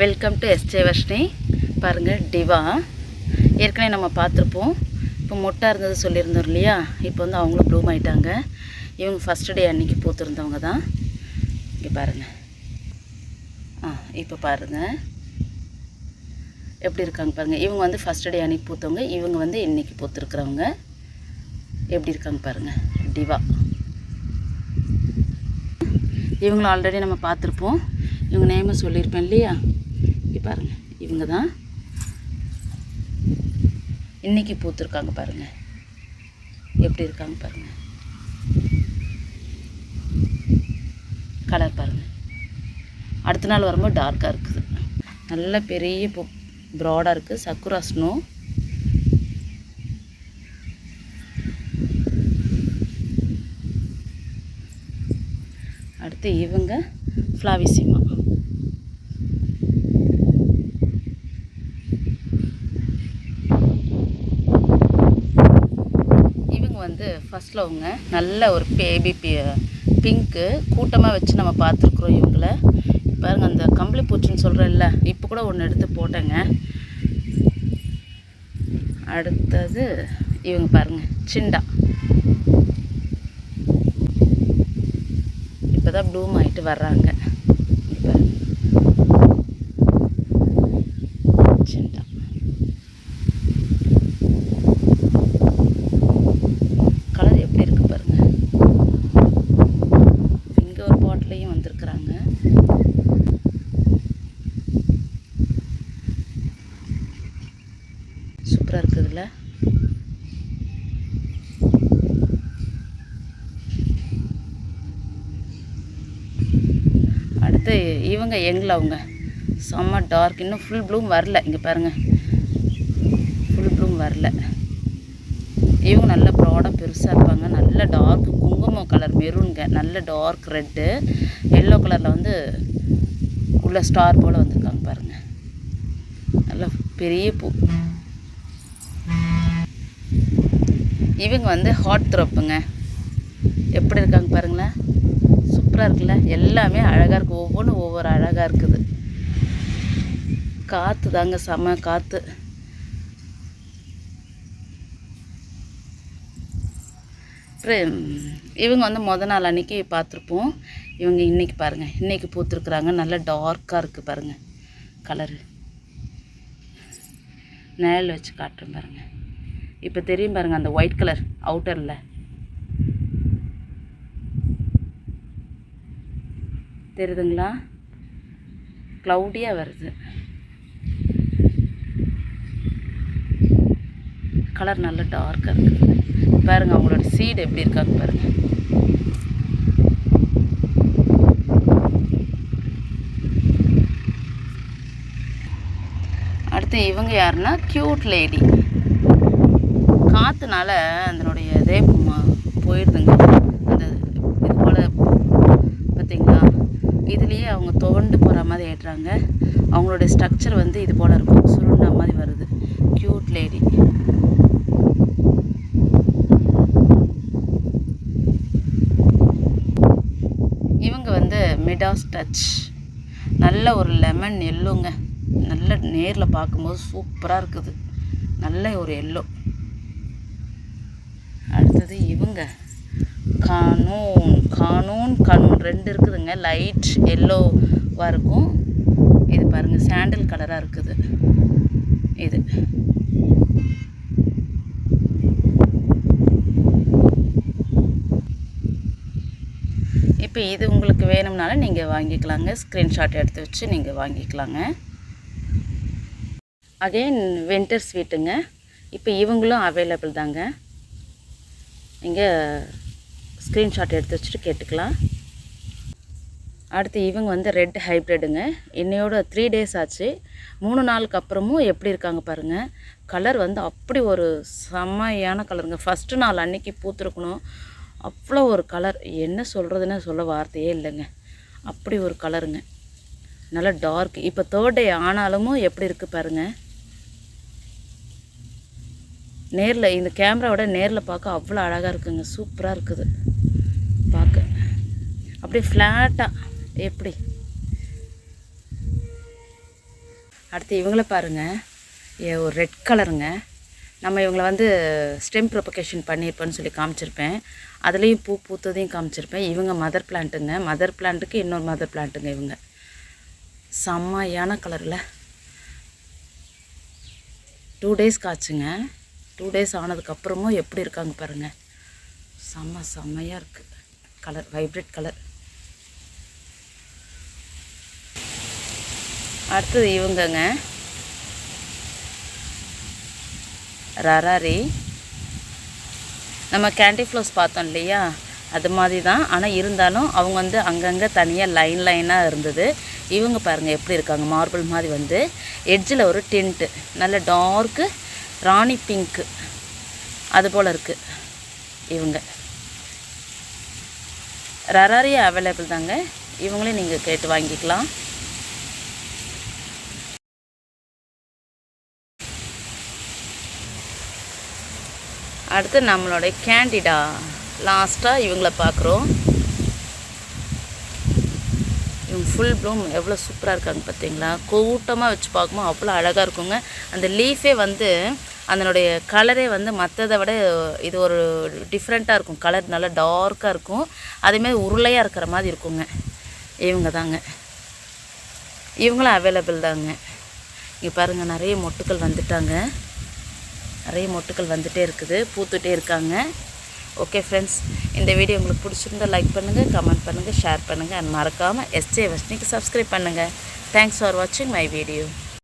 Welcome to SJ Varshini பாருங்கள் டிவா ஏற்கனவே நம்ம பார்த்துருப்போம். இப்போ மொட்டாக இருந்தது சொல்லியிருந்தோம் இல்லையா? இப்போ வந்து அவங்களும் ப்ளூம் ஆகிட்டாங்க இவங்க ஃபஸ்ட் டே அன்னைக்கு பூத்துருந்தவங்க தான். இங்கே பாருங்கள் ஆ இப்போ பாருங்கள் எப்படி இருக்காங்க பாருங்கள் இவங்க வந்து ஃபஸ்ட் டே அன்னைக்கு பூத்தவங்க. இவங்க வந்து இன்றைக்கி பூத்துருக்குறவங்க. எப்படி இருக்காங்க பாருங்கள் டிவா இவங்களும் ஆல்ரெடி நம்ம பார்த்துருப்போம். இவங்க நேமை சொல்லியிருப்பேன் இல்லையா? பாருங்கள் இவங்க தான் இன்னைக்கு பூத்துருக்காங்க பாருங்கள் எப்படி இருக்காங்க பாருங்கள் கலர் பாருங்கள் அடுத்த நாள் வரும்போது டார்க்காக இருக்குது. நல்ல பெரிய பூ ப்ராடாக இருக்குது சக்குரா ஸ்னோ அடுத்து இவங்க ஃப்ளாவிசிமா இவங்க வந்து ஃபஸ்ட்டில் அவங்க நல்ல ஒரு பேபி பிங்க்கு கூட்டமாக வச்சு நம்ம பார்த்துருக்குறோம் இவங்கள. பாருங்கள் அந்த கம்பளி பூச்சின்னு சொல்கிறேன்ல இப்போ கூட ஒன்று எடுத்து போட்டேங்க. அடுத்தது இவங்க பாருங்கள் சிண்டா. இப்போ தான் ப்ளூம் ஆகிட்டு வர்றாங்க இங்க பாருங்க. சிண்டா கலர் எப்படி இருக்கு பாருங்க இங்கே வந்திருக்கிறாங்க. சூப்பராக இருக்குதுல்ல? அடுத்து இவங்க எங்களை அவங்க. செம்ம டார்க் இன்னும் ஃபுல் ப்ளூம் வரல. இங்கே பாருங்கள் ஃபுல் ப்ளூம் வரல. இவங்க நல்ல ப்ராடாக பெருசாக இருப்பாங்க. நல்ல டார்க் குங்குமம் கலர் மெரூனுங்க நல்ல டார்க் ரெட்டு எல்லோ கலரில் வந்து உள்ள ஸ்டார் போல் வந்திருக்காங்க பாருங்கள் நல்ல பெரிய பூ. இவங்க வந்து ஹாட் த்ரோப்புங்க எப்படி இருக்காங்க பாருங்களேன். சூப்பராக இருக்குல்ல. எல்லாமே அழகாக இருக்குது ஒவ்வொன்றும் ஒவ்வொரு அழகாக இருக்குது. காற்று தாங்க செம காற்று இவங்க வந்து முத நாள் அன்னைக்கு பார்த்துருப்போம். இவங்க இன்றைக்கி பாருங்கள் இன்றைக்கி பூத்துருக்குறாங்க. நல்லா டார்க்காக இருக்குது பாருங்கள் கலரு நிழல் வச்சு காட்டுறேன் பாருங்கள் இப்போ தெரியும் பாருங்கள் அந்த ஒயிட் கலர் அவுட்டரில் தெரியுதுங்களா? க்ளவுடியாக வருது. கலர் நல்லா டார்க்காக இருக்குது பாருங்க அவங்களோட சீடு எப்படி இருக்காங்க பாருங்க. அடுத்து இவங்க யாருன்னா க்யூட் லேடி காற்றுனால அதனுடைய இதே ம- போயிடுதுங்க. அந்த இது போல் பார்த்தீங்களா இதுலேயே அவங்க துவண்டு போகிற மாதிரி ஏட்டுறாங்க அவங்களுடைய ஸ்ட்ரக்சர் வந்து இது போல் இருக்கும். சுருண்ட மாதிரி வருது. க்யூட் லேடி இவங்க வந்து மிடாஸ் டச் நல்ல ஒரு லெமன் எல்லோங்க நல்ல நேரில் பார்க்கும்போது சூப்பராக இருக்குது. நல்ல ஒரு எல்லோ அடுத்தது இவங்க. கானூன் கானூன் கனூன் ரெண்டு இருக்குதுங்க. லைட் எல்லோவாக இருக்கும். இது பாருங்கள் சாண்டில் கலராக இருக்குது. இது. இப்போ இது உங்களுக்கு வேணும்னாலும் நீங்கள் வாங்கிக்கலாங்க. ஸ்க்ரீன்ஷாட் எடுத்து வச்சு நீங்கள் வாங்கிக்கலாங்க. அகெயின் வின்டர் ஸ்வீட்டுங்க இப்போ இவங்களும் அவைலபிள் தாங்க. நீங்கள் ஸ்க்ரீன்ஷாட் எடுத்து வச்சுட்டு கேட்டுக்கலாம். அடுத்து இவங்க வந்து ரெட் ஹைப்ரிட்டுங்க என்னையோட த்ரீ டேஸ் ஆச்சு. மூணு நாளுக்கு அப்புறமும் எப்படி இருக்காங்க பாருங்கள் கலர் வந்து அப்படி ஒரு செம்மையான கலருங்க ஃபஸ்ட்டு நாள் அன்னைக்கு பூத்துருக்கணும். அவ்வளோ ஒரு கலர் என்ன சொல்கிறதுன்னு சொல்ல வார்த்தையே இல்லைங்க. அப்படி ஒரு கலருங்க நல்லா டார்க் இப்போ தேர்ட் டே ஆனாலும் எப்படி இருக்குது பாருங்கள் நேரில் இந்த கேமராவோட நேரில் பார்க்க அவ்வளோ அழகாக இருக்குங்க. சூப்பராக இருக்குது. பார்க்க. அப்படியே ஃப்ளாட்டாக எப்படி? அடுத்து இவங்கள பாருங்கள் ஏ ஒரு ரெட் கலருங்க நம்ம இவங்களை வந்து ஸ்டெம் ப்ரொபகேஷன் பண்ணியிருப்பேன்னு சொல்லி காமிச்சிருப்பேன். அதுலேயும் பூ பூத்ததையும் காமிச்சிருப்பேன். இவங்க மதர் பிளான்ட்டுங்க மதர் பிளான்ட்டுக்கு இன்னொரு மதர் பிளான்ட்டுங்க இவங்க. செம்மையான கலரில் டூ டேஸ் காய்ச்சுங்க. டூ டேஸ் ஆனதுக்கப்புறமும் எப்படி இருக்காங்க பாருங்கள் செம்ம செம்மையாக இருக்குது கலர் வைப்ரேட் கலர் அடுத்தது இவங்கங்க. ரராரி. நம்ம கேண்டி ஃப்ளோஸ் பார்த்தோம் இல்லையா? அது மாதிரி தான். ஆனால் இருந்தாலும் அவங்க வந்து அங்கங்கே தனியாக லைன் லைனாக இருந்தது. இவங்க பாருங்கள் எப்படி இருக்காங்க? மார்பிள் மாதிரி வந்து. எட்ஜில் ஒரு டின்ட்டு நல்ல டார்க்கு ராணி பிங்க்கு அது போல் இருக்குது இவங்க. ரராரி அவைலபிள் தாங்க. இவங்களையும் நீங்கள் கேட்டு வாங்கிக்கலாம். அடுத்து நம்மளுடைய கேண்டிடா லாஸ்ட்டாக இவங்கள பார்க்குறோம். இவங்க ஃபுல் ப்ளூம் எவ்வளோ சூப்பராக இருக்காங்க பார்த்தீங்களா? கூட்டமாக வச்சு பார்க்கும்போது அவ்வளோ அழகாக இருக்குங்க. அந்த லீஃபே வந்து அதனுடைய கலரே வந்து மற்றதை விட இது ஒரு டிஃப்ரெண்ட்டாக இருக்கும். கலர் நல்லா டார்க்காக இருக்கும். அதேமாதிரி உருளையாக இருக்கிற மாதிரி இருக்குங்க. இவங்க தாங்க. இவங்களும் அவைலபிள் தாங்க. இங்கே பாருங்கள் நிறைய மொட்டுக்கள் வந்துட்டாங்க. நிறைய மொட்டுக்கள் வந்துகிட்டே இருக்குது பூத்துட்டே இருக்காங்க. ஓகே ஃப்ரெண்ட்ஸ் இந்த வீடியோ உங்களுக்கு பிடிச்சிருந்தா லைக் பண்ணுங்கள் கமெண்ட் பண்ணுங்கள் ஷேர் பண்ணுங்கள் அண்ட் மறக்காமல் எஸ்ஜே வஷ்னிக்கு சப்ஸ்கிரைப் பண்ணுங்கள் தேங்க்ஸ் ஃபார் வாட்சிங் மை வீடியோ